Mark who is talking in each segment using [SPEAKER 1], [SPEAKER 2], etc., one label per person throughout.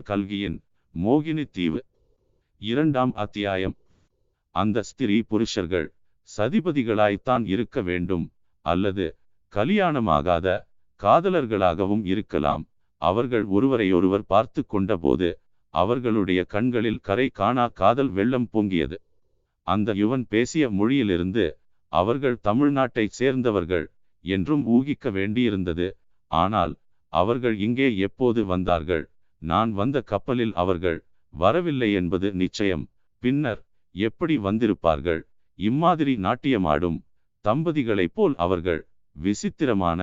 [SPEAKER 1] அமரர் கல்கியின் மோகினி தீவு. இரண்டாம் அத்தியாயம். அந்த ஸ்திரீ புருஷர்கள் சதிபதிகளாய்த்தான் இருக்க வேண்டும் அல்லது கலியாணமாகாத காதலர்களாகவும் இருக்கலாம். அவர்கள் ஒருவரையொருவர் பார்த்து கொண்டபோது அவர்களுடைய கண்களில் கரை காணா காதல் வெள்ளம் பொங்கியது. அந்த யுவன் பேசிய மொழியிலிருந்து அவர்கள் தமிழ்நாட்டைச் சேர்ந்தவர்கள் என்றும் ஊகிக்க வேண்டியிருந்தது. ஆனால் அவர்கள் இங்கே எப்போது வந்தார்கள்? நான் வந்த கப்பலில் அவர்கள் வரவில்லை என்பது நிச்சயம். பின்னர் எப்படி வந்திருப்பார்கள்? இம்மாதிரி நாட்டியமாடும் தம்பதிகளைப் போல் அவர்கள் விசித்திரமான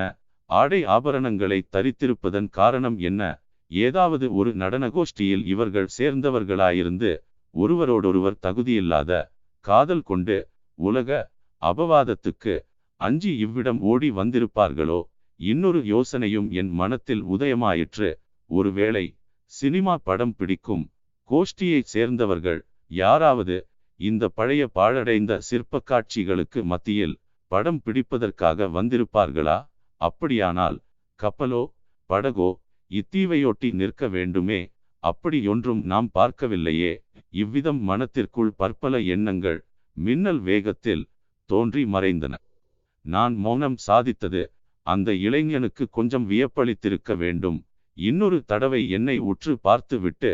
[SPEAKER 1] ஆடை ஆபரணங்களை தரித்திருப்பதன் காரணம் என்ன? ஏதாவது ஒரு நடன கோஷ்டியில் இவர்கள் சேர்ந்தவர்களாயிருந்து ஒருவரோடொருவர் தகுதியில்லாத காதல் கொண்டு உலக அபவாதத்துக்கு அஞ்சி இவ்விடம் ஓடி வந்திருப்பார்களோ? இன்னொரு யோசனையும் என் மனத்தில் உதயமாயிற்று. ஒருவேளை சினிமா படம் பிடிக்கும் கோஷ்டியைச் சேர்ந்தவர்கள் யாராவது இந்த பழைய பாழடைந்த சிற்ப காட்சிகளுக்கு மத்தியில் படம் பிடிப்பதற்காக வந்திருப்பார்களா? அப்படியானால் கப்பலோ படகோ இத்தீவையொட்டி நிற்க வேண்டுமே. அப்படியொன்றும் நாம் பார்க்கவில்லையே. இவ்விதம் மனத்திற்குள் பற்பல எண்ணங்கள் மின்னல் வேகத்தில் தோன்றி மறைந்தன. நான் மௌனம் சாதித்தது அந்த இளைஞனுக்கு கொஞ்சம் வியப்பளித்திருக்க வேண்டும். இன்னொரு தடவை என்னை உற்று பார்த்துவிட்டு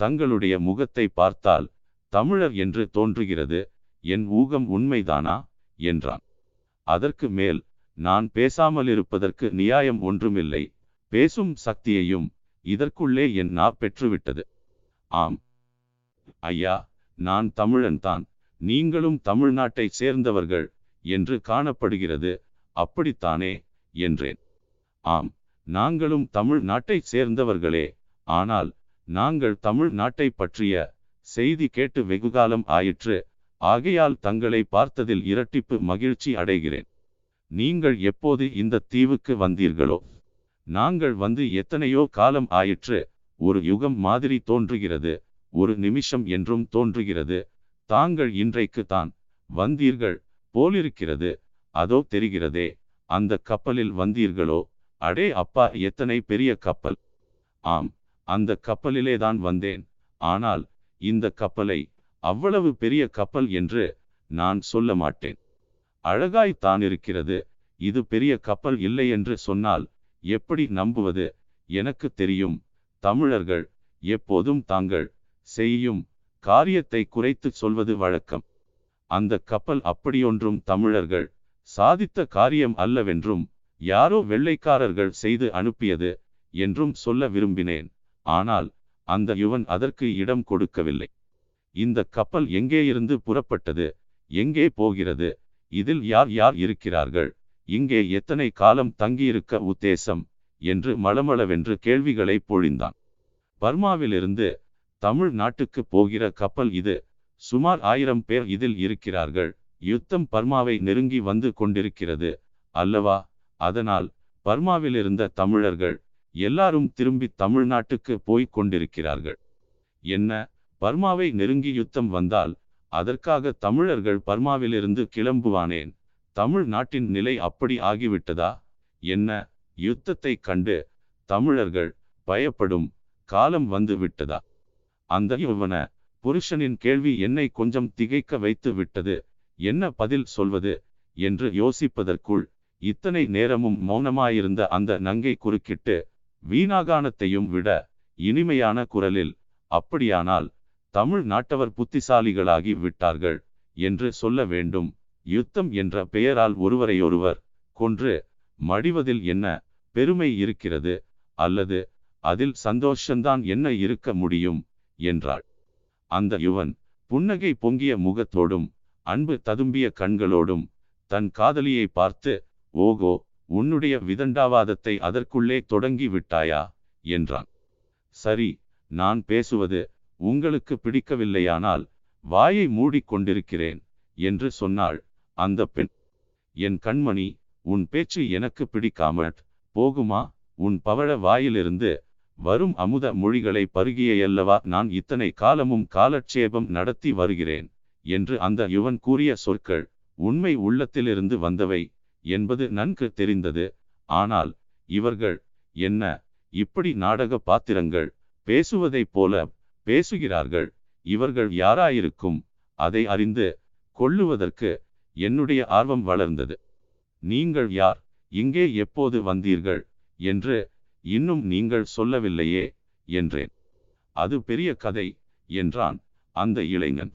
[SPEAKER 1] தங்களுடைய முகத்தை பார்த்தால் தமிழர் என்று தோன்றுகிறது என் ஊகம் உண்மைதானா? என்றான். அதற்கு மேல் நான் பேசாமல் இருப்பதற்கு நியாயம் ஒன்றுமில்லை பேசும் சக்தியையும் இதற்குள்ளே என் நா பெற்றுவிட்டது. ஆம். ஐயா நான் தமிழன்தான் நீங்களும் தமிழ்நாட்டைச் சேர்ந்தவர்கள் என்று காணப்படுகிறது அப்படித்தானே? என்றேன். ஆம். நாங்களும் தமிழ் நாட்டைச் சேர்ந்தவர்களே. ஆனால் நாங்கள் தமிழ் நாட்டை பற்றிய செய்தி கேட்டு வெகுகாலம் ஆயிற்று. ஆகையால் தங்களை பார்த்ததில் இரட்டிப்பு மகிழ்ச்சி அடைகிறேன். நீங்கள் எப்போது இந்த தீவுக்கு வந்தீர்களோ? நாங்கள் வந்து எத்தனையோ காலம் ஆயிற்று. ஒரு யுகம் மாதிரி தோன்றுகிறது. ஒரு நிமிஷம் என்றும் தோன்றுகிறது. தாங்கள் இன்றைக்கு தான் வந்தீர்கள் போலிருக்கிறது. அதோ தெரிகிறதே. அந்த கப்பலில் வந்தீர்களோ? அடே அப்பா எத்தனை பெரிய கப்பல்? ஆம் அந்த கப்பலிலே தான் வந்தேன். ஆனால் இந்த கப்பலை அவ்வளவு பெரிய கப்பல் என்று நான் சொல்ல மாட்டேன். அழகாய்த்தான் இருக்கிறது. இது பெரிய கப்பல் இல்லை என்று சொன்னால் எப்படி நம்புவது? எனக்கு தெரியும். தமிழர்கள் எப்போதும் தாங்கள் செய்யும் காரியத்தை குறைத்து சொல்வது வழக்கம். அந்த கப்பல் அப்படியொன்றும் தமிழர்கள் சாதித்த காரியம் அல்லவென்றும் யாரோ வெள்ளைக்காரர்கள் செய்து அனுப்பியது என்றும் சொல்ல விரும்பினேன். ஆனால் அந்த யுவன் அதற்கு இடம் கொடுக்கவில்லை. இந்த கப்பல் எங்கே இருந்து புறப்பட்டது? எங்கே போகிறது? இதில் யார் யார் இருக்கிறார்கள்? இங்கே எத்தனை காலம் தங்கியிருக்க உத்தேசம்? என்று மளமளவென்று கேள்விகளை பொழிந்தான். பர்மாவிலிருந்து தமிழ் நாட்டுக்கு போகிற கப்பல் இது. சுமார் ஆயிரம் பேர் இதில் இருக்கிறார்கள். யுத்தம் பர்மாவை நெருங்கி வந்து கொண்டிருக்கிறது அல்லவா? அதனால் பர்மாவிலிருந்த தமிழர்கள் எல்லாரும் திரும்பி தமிழ்நாட்டுக்கு போய்க் கொண்டிருக்கிறார்கள். என்ன? பர்மாவை நெருங்கி யுத்தம் வந்தால் அதற்காக தமிழர்கள் பர்மாவிலிருந்து கிளம்புவானேன்? தமிழ் நாட்டின் நிலை அப்படி ஆகிவிட்டதா? என்ன? யுத்தத்தை கண்டு தமிழர்கள் பயப்படும் காலம் வந்து விட்டதா? அந்த யுவன புருஷனின் கேள்வி என்னை கொஞ்சம் திகைக்க வைத்து விட்டது. என்ன பதில் சொல்வது? என்று யோசிப்பதற்குள் இத்தனை நேரமும் மௌனமாயிருந்த அந்த நங்கை குறுக்கிட்டு வீணாகானத்தையும் விட இனிமையான குரலில் அப்படியானால் தமிழ் நாட்டவர் புத்திசாலிகளாகி விட்டார்கள் என்று சொல்ல வேண்டும். யுத்தம் என்ற பெயரால் ஒருவரையொருவர் கொன்று மடிவதில் என்ன பெருமை இருக்கிறது அல்லது அதில் சந்தோஷந்தான் என்ன இருக்க முடியும்? என்றாள். அந்த யுவன் புன்னகை பொங்கிய முகத்தோடும் அன்பு ததும்பிய கண்களோடும் தன் காதலியை பார்த்து ஓகோ உன்னுடைய விதண்டாவாதத்தை அதற்குள்ளே தொடங்கி விட்டாயா? என்றான். சரி நான் பேசுவது உங்களுக்கு பிடிக்கவில்லையானால் வாயை மூடிக்கொண்டிருக்கிறேன் என்று சொன்னாள் அந்த பெண். என் கண்மணி உன் பேச்சு எனக்கு பிடிக்காமல் போகுமா? உன் பவழ வாயிலிருந்து வரும் அமுத மொழிகளை பருகியல்லவா நான் இத்தனை காலமும் காலட்சேபம் நடத்தி வருகிறேன் என்று அந்த யுவன் கூறிய சொற்கள் உண்மை உள்ளத்திலிருந்து வந்தவை. என்பது நன்கு தெரிந்தது. ஆனால் இவர்கள் என்ன இப்படி நாடக பாத்திரங்கள் பேசுவதைப் போல பேசுகிறார்கள்? இவர்கள் யாராயிருக்கும்? அதை அறிந்து கொள்ளுவதற்கு என்னுடைய ஆர்வம் வளர்ந்தது. நீங்கள் யார்? இங்கே எப்போது வந்தீர்கள்? என்று இன்னும் நீங்கள் சொல்லவில்லையே? என்றேன். அது பெரிய கதை என்றான் அந்த இளைஞன்.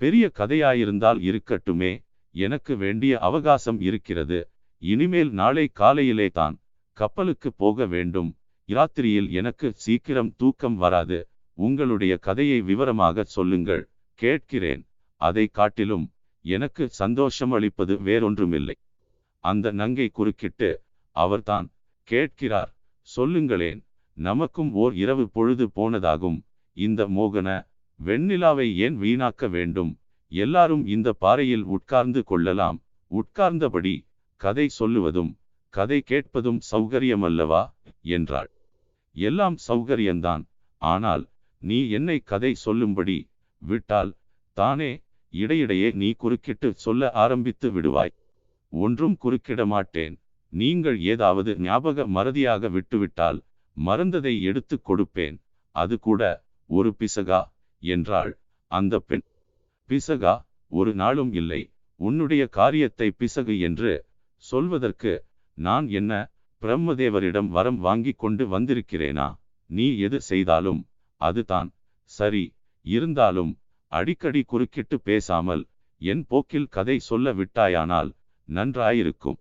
[SPEAKER 1] பெரிய கதையாயிருந்தால் இருக்கட்டுமே எனக்கு வேண்டிய அவகாசம் இருக்கிறது. இனிமேல் நாளை காலையிலே தான் கப்பலுக்கு போக வேண்டும். இராத்திரியில் எனக்கு சீக்கிரம் தூக்கம் வராது. உங்களுடைய கதையை விவரமாக சொல்லுங்கள். கேட்கிறேன். அதை காட்டிலும் எனக்கு சந்தோஷம் அளிப்பது வேறொன்றுமில்லை. அந்த நங்கை குறுக்கிட்டு அவர்தான் கேட்கிறார். சொல்லுங்களேன். நமக்கும் ஓர் இரவு பொழுது போனதாகும். இந்த மோகன வெண்ணிலாவை ஏன் வீணாக்க வேண்டும்? எல்லாரும் இந்த பாறையில் உட்கார்ந்து கொள்ளலாம். உட்கார்ந்தபடி கதை சொல்லுவதும் கதை கேட்பதும் சௌகரியமல்லவா? என்றாள். எல்லாம் சௌகரியந்தான். ஆனால் நீ என்னை கதை சொல்லும்படி விட்டால் தானே இடையிடையே நீ குறுக்கிட்டு சொல்ல ஆரம்பித்து விடுவாய். ஒன்றும் குறுக்கிட மாட்டேன் நீங்கள் ஏதாவது ஞாபக மறதியாக விட்டுவிட்டால் மறந்ததை எடுத்து கொடுப்பேன். அது கூட ஒரு பிசகா என்றாள் அந்த பெண். பிசகா ஒரு நாளும் இல்லை. உன்னுடைய காரியத்தை பிசகு என்று சொல்வதற்கு நான் என்ன பிரம்மதேவரிடம் வரம் வாங்கி கொண்டு வந்திருக்கிறேனா? நீ எது செய்தாலும் அதுதான் சரி. இருந்தாலும் அடிக்கடி குறுக்கிட்டு பேசாமல் என் போக்கில் கதை சொல்ல விட்டாயானால் நன்றாயிருக்கும்.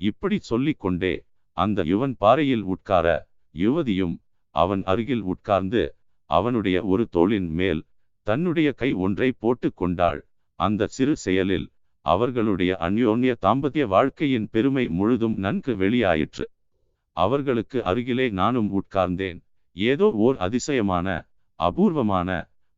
[SPEAKER 1] இப்படி சொல்லிக் கொண்டே அந்த யுவன் பாறையில் உட்கார யுவதியும் அவன் அருகில் உட்கார்ந்து அவனுடைய ஒரு தோளின் மேல் தன்னுடைய கை ஒன்றை போட்டு கொண்டாள். அந்த சிறு செயலில் அவர்களுடைய அந்யோன்ய தாம்பத்திய வாழ்க்கையின் பெருமை முழுதும் நன்கு வெளியாயிற்று. அவர்களுக்கு அருகிலே நானும் உட்கார்ந்தேன். ஏதோ ஓர் அதிசயமான அபூர்வமான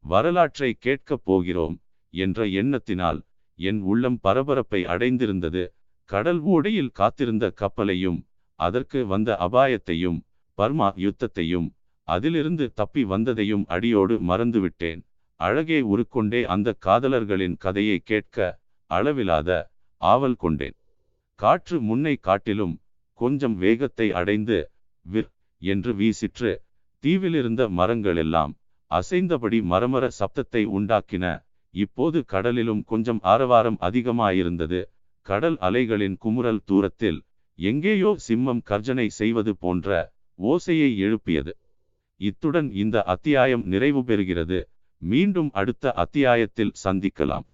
[SPEAKER 1] வரலாற்றை கேட்கப் போகிறோம் என்ற எண்ணத்தினால் என் உள்ளம் பரபரப்பை அடைந்திருந்தது. கடல் ஓடையில் காத்திருந்த கப்பலையும் அதற்கு வந்த அபாயத்தையும் பர்மா யுத்தத்தையும் அதிலிருந்து தப்பி வந்ததையும் அடியோடு மறந்துவிட்டேன். அழகே உருக்கொண்டே அந்த காதலர்களின் கதையை கேட்க அளவிலாத ஆவல் கொண்டேன். காற்று முன்னை காட்டிலும் கொஞ்சம் வேகத்தை அடைந்து விர் என்று வீசிற்று. தீவிலிருந்த மரங்களெல்லாம் அசைந்தபடி மரமர சப்தத்தை உண்டாக்கின. இப்போது கடலிலும் கொஞ்சம் ஆரவாரம் அதிகமாயிருந்தது. கடல் அலைகளின் குமுறல் தூரத்தில் எங்கேயோ சிம்மம் கர்ஜனை செய்வது போன்ற ஓசையை எழுப்பியது. இத்துடன் இந்த அத்தியாயம் நிறைவு பெறுகிறது. மீண்டும் அடுத்த அத்தியாயத்தில் சந்திக்கலாம்.